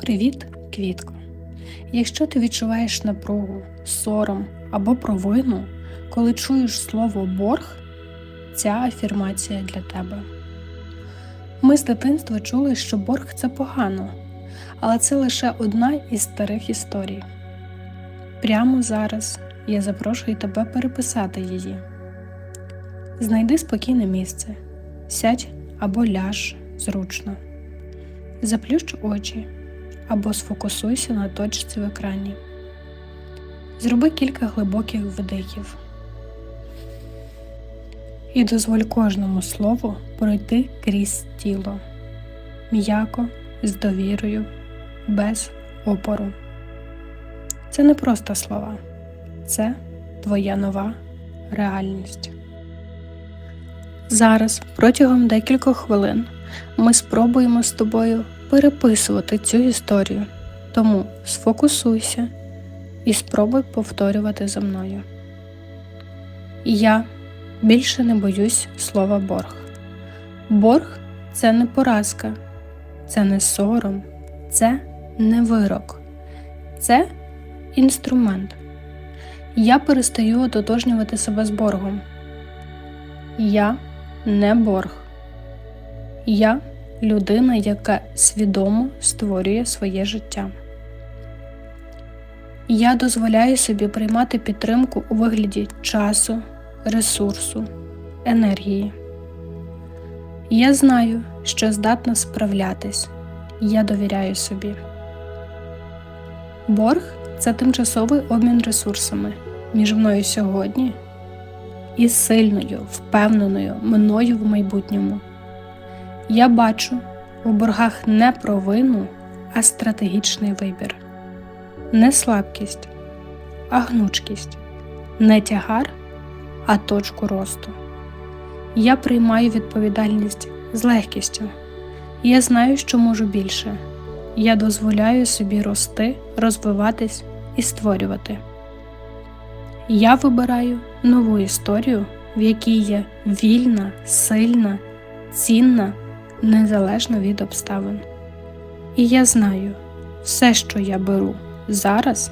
Привіт, квітко! Якщо ти відчуваєш напругу, сором або провину, коли чуєш слово борг, ця афірмація для тебе. Ми з дитинства чули, що борг це погано, але це лише одна із старих історій. Прямо зараз я запрошую тебе переписати її. Знайди спокійне місце, сядь або ляж зручно, заплющ очі або сфокусуйся на точці в екрані. Зроби кілька глибоких вдихів. І дозволь кожному слову пройти крізь тіло, м'яко, з довірою, без опору. Це не просто слова, це твоя нова реальність. Зараз протягом декількох хвилин ми спробуємо з тобою переписувати цю історію, тому сфокусуйся і спробуй повторювати за мною. Я більше не боюсь слова борг. Борг це не поразка, це не сором, це не вирок, це інструмент. Я перестаю ототожнювати себе з боргом. Я не борг. Я людина, яка свідомо створює своє життя. Я дозволяю собі приймати підтримку у вигляді часу, ресурсу, енергії. Я знаю, що здатна справлятись. Я довіряю собі. Борг це тимчасовий обмін ресурсами між мною сьогодні і сильною, впевненою мною в майбутньому. Я бачу у боргах не провину, а стратегічний вибір, не слабкість, а гнучкість, не тягар, а точку росту. Я приймаю відповідальність з легкістю. Я знаю, що можу більше. Я дозволяю собі рости, розвиватись і створювати. Я вибираю нову історію, в якій я вільна, сильна, цінна, незалежно від обставин. І я знаю, все, що я беру зараз,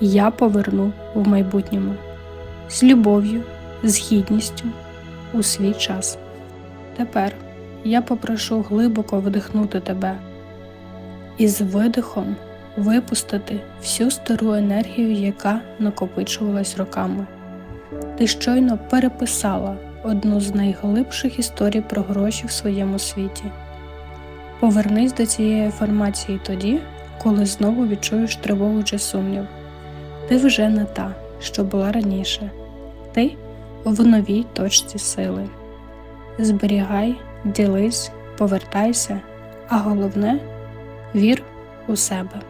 я поверну в майбутньому з любов'ю, з гідністю у свій час. Тепер я попрошу глибоко вдихнути тебе і з видихом випустити всю стару енергію, яка накопичувалась роками. Ти щойно переписала одну з найглибших історій про гроші в своєму світі. Повернись до цієї інформації тоді, коли знову відчуєш тривогу чи сумнів. Ти вже не та, що була раніше. Ти в новій точці сили. Зберігай, ділись, повертайся, а головне вір у себе.